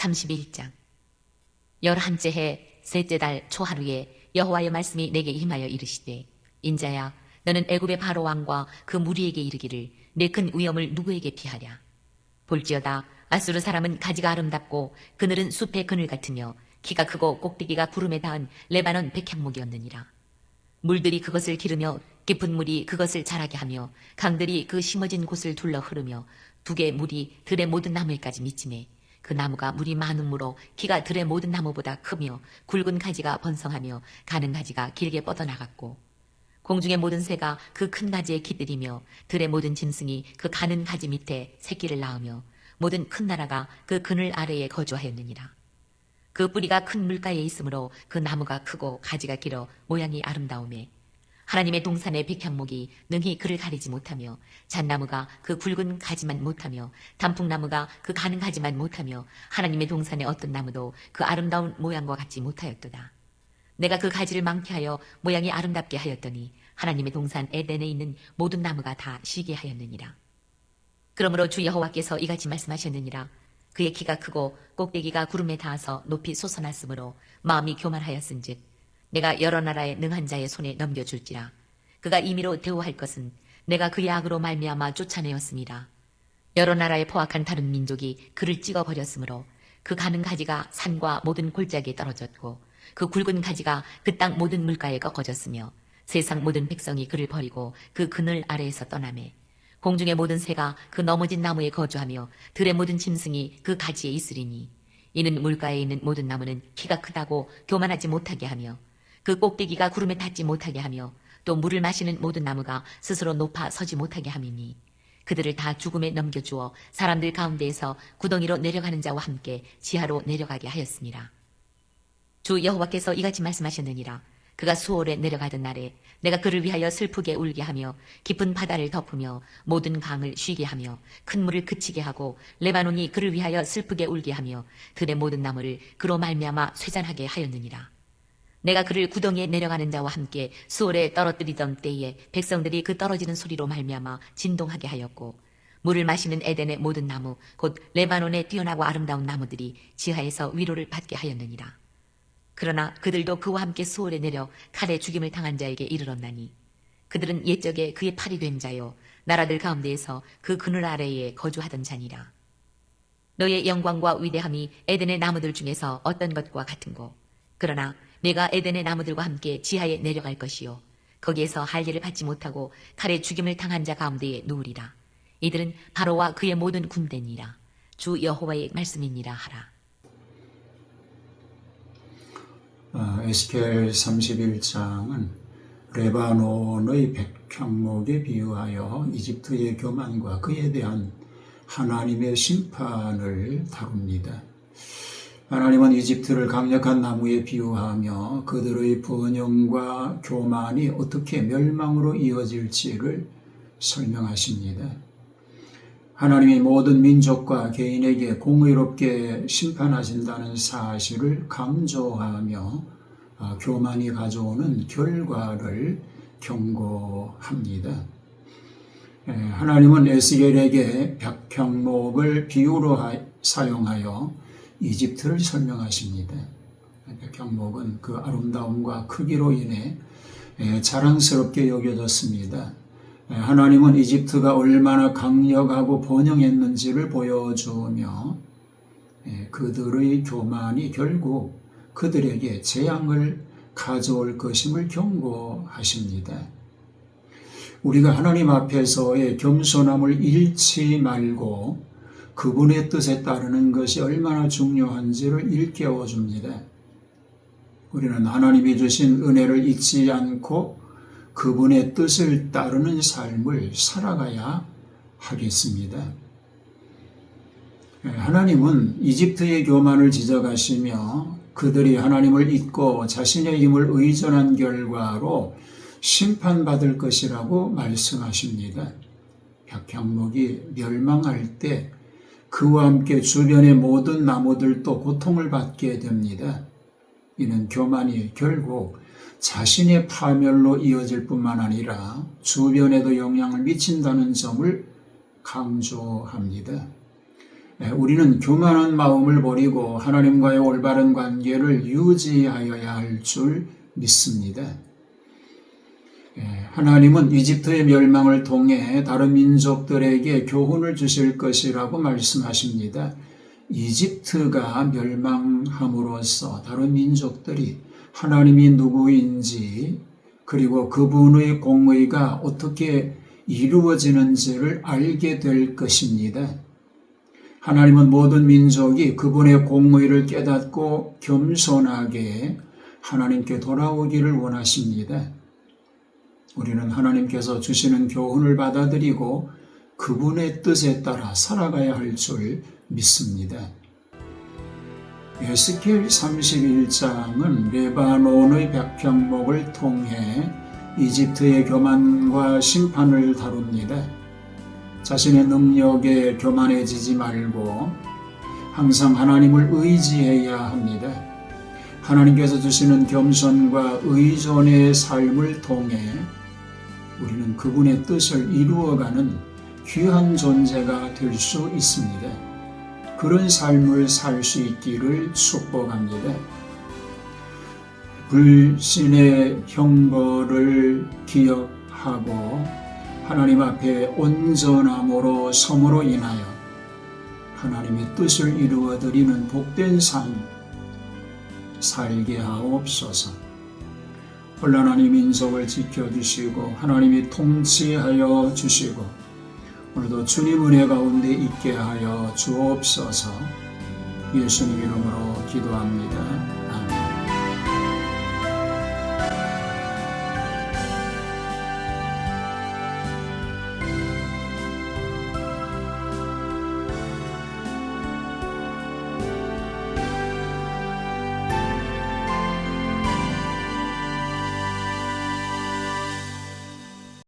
31장. 열한째 해 셋째 달 초하루에 여호와의 말씀이 내게 임하여 이르시되 인자야 너는 애굽의 바로 왕과 그 무리에게 이르기를 내 큰 위엄을 누구에게 피하랴? 볼지어다 아수르 사람은 가지가 아름답고 그늘은 숲의 그늘 같으며 키가 크고 꼭대기가 구름에 닿은 레바논 백향목이었느니라. 물들이 그것을 기르며 깊은 물이 그것을 자라게 하며 강들이 그 심어진 곳을 둘러 흐르며 두 개의 물이 들의 모든 나무에까지 미치네 그 나무가 물이 많음으로 키가 들의 모든 나무보다 크며 굵은 가지가 번성하며 가는 가지가 길게 뻗어나갔고 공중의 모든 새가 그 큰 가지에 깃들이며 들의 모든 짐승이 그 가는 가지 밑에 새끼를 낳으며 모든 큰 나라가 그 그늘 아래에 거주하였느니라. 그 뿌리가 큰 물가에 있으므로 그 나무가 크고 가지가 길어 모양이 아름다우매 하나님의 동산의 백향목이 능히 그를 가리지 못하며 잣나무가 그 굵은 가지만 못하며 단풍나무가 그 가는 가지만 못하며 하나님의 동산의 어떤 나무도 그 아름다운 모양과 같지 못하였도다. 내가 그 가지를 망케 하여 모양이 아름답게 하였더니 하나님의 동산 에덴에 있는 모든 나무가 다 시게 하였느니라. 그러므로 주 여호와께서 이같이 말씀하셨느니라. 그의 키가 크고 꼭대기가 구름에 닿아서 높이 솟아났으므로 마음이 교만하였은즉 내가 여러 나라의 능한 자의 손에 넘겨줄지라. 그가 임의로 대우할 것은 내가 그의 악으로 말미암아 쫓아내었습니다. 여러 나라의 포악한 다른 민족이 그를 찍어버렸으므로 그 가는 가지가 산과 모든 골짜기에 떨어졌고 그 굵은 가지가 그 땅 모든 물가에 꺾어졌으며 세상 모든 백성이 그를 버리고 그 그늘 아래에서 떠나매 공중의 모든 새가 그 넘어진 나무에 거주하며 들의 모든 짐승이 그 가지에 있으리니 이는 물가에 있는 모든 나무는 키가 크다고 교만하지 못하게 하며 그 꼭대기가 구름에 닿지 못하게 하며 또 물을 마시는 모든 나무가 스스로 높아 서지 못하게 함이니 그들을 다 죽음에 넘겨주어 사람들 가운데에서 구덩이로 내려가는 자와 함께 지하로 내려가게 하였습니다. 주 여호와께서 이같이 말씀하셨느니라. 그가 수월에 내려가던 날에 내가 그를 위하여 슬프게 울게 하며 깊은 바다를 덮으며 모든 강을 쉬게 하며 큰 물을 그치게 하고 레바논이 그를 위하여 슬프게 울게 하며 들의 모든 나무를 그로 말미암아 쇠잔하게 하였느니라. 내가 그를 구덩이에 내려가는 자와 함께 수월에 떨어뜨리던 때에 백성들이 그 떨어지는 소리로 말미암아 진동하게 하였고 물을 마시는 에덴의 모든 나무 곧 레바논의 뛰어나고 아름다운 나무들이 지하에서 위로를 받게 하였느니라. 그러나 그들도 그와 함께 수월에 내려 칼에 죽임을 당한 자에게 이르렀나니 그들은 옛적에 그의 팔이 된 자요 나라들 가운데에서 그 그늘 아래에 거주하던 자니라. 너의 영광과 위대함이 에덴의 나무들 중에서 어떤 것과 같은고 그러나 내가 에덴의 나무들과 함께 지하에 내려갈 것이요 거기에서 할례를 받지 못하고 칼에 죽임을 당한 자 가운데에 누우리라. 이들은 바로와 그의 모든 군대니라. 주 여호와의 말씀이니라 하라. 어, 에스겔 31장은 레바논의 백향목에 비유하여 이집트의 교만과 그에 대한 하나님의 심판을 다룹니다. 하나님은 이집트를 강력한 나무에 비유하며 그들의 번영과 교만이 어떻게 멸망으로 이어질지를 설명하십니다. 하나님이 모든 민족과 개인에게 공의롭게 심판하신다는 사실을 강조하며 아, 교만이 가져오는 결과를 경고합니다. 에, 하나님은 에스겔에게 백향목을 비유로 하- 사용하여 이집트를 설명하십니다. 백향목은 그 아름다움과 크기로 인해 에, 자랑스럽게 여겨졌습니다. 예, 하나님은 이집트가 얼마나 강력하고 번영했는지를 보여주며 예, 그들의 교만이 결국 그들에게 재앙을 가져올 것임을 경고하십니다. 우리가 하나님 앞에서의 겸손함을 잃지 말고 그분의 뜻에 따르는 것이 얼마나 중요한지를 일깨워 줍니다. 우리는 하나님이 주신 은혜를 잊지 않고 그분의 뜻을 따르는 삶을 살아가야 하겠습니다. 예, 하나님은 이집트의 교만을 지적하시며 그들이 하나님을 잊고 자신의 힘을 의존한 결과로 심판받을 것이라고 말씀하십니다. 백향목이 멸망할 때 그와 함께 주변의 모든 나무들도 고통을 받게 됩니다. 이는 교만이 결국 자신의 파멸로 이어질 뿐만 아니라 주변에도 영향을 미친다는 점을 강조합니다. 예, 우리는 교만한 마음을 버리고 하나님과의 올바른 관계를 유지하여야 할 줄 믿습니다. 예, 하나님은 이집트의 멸망을 통해 다른 민족들에게 교훈을 주실 것이라고 말씀하십니다. 이집트가 멸망함으로써 다른 민족들이 하나님이 누구인지 그리고 그분의 공의가 어떻게 이루어지는지를 알게 될 것입니다. 하나님은 모든 민족이 그분의 공의를 깨닫고 겸손하게 하나님께 돌아오기를 원하십니다. 우리는 하나님께서 주시는 교훈을 받아들이고 그분의 뜻에 따라 살아가야 할 줄 믿습니다. 에스겔 31장은 레바논의 백향목을 통해 이집트의 교만과 심판을 다룹니다. 자신의 능력에 교만해지지 말고 항상 하나님을 의지해야 합니다. 하나님께서 주시는 겸손과 의존의 삶을 통해 우리는 그분의 뜻을 이루어가는 귀한 존재가 될 수 있습니다. 그런 삶을 살 수 있기를 축복합니다. 불신의 형벌을 기억하고 하나님 앞에 온전함으로 섬으로 인하여 하나님의 뜻을 이루어 드리는 복된 삶 살게 하옵소서. 혼란한 이 민족을 지켜주시고 하나님이 통치하여 주시고 오늘도 주님 은혜 가운데 있게 하여 주옵소서 예수님 이름으로 기도합니다.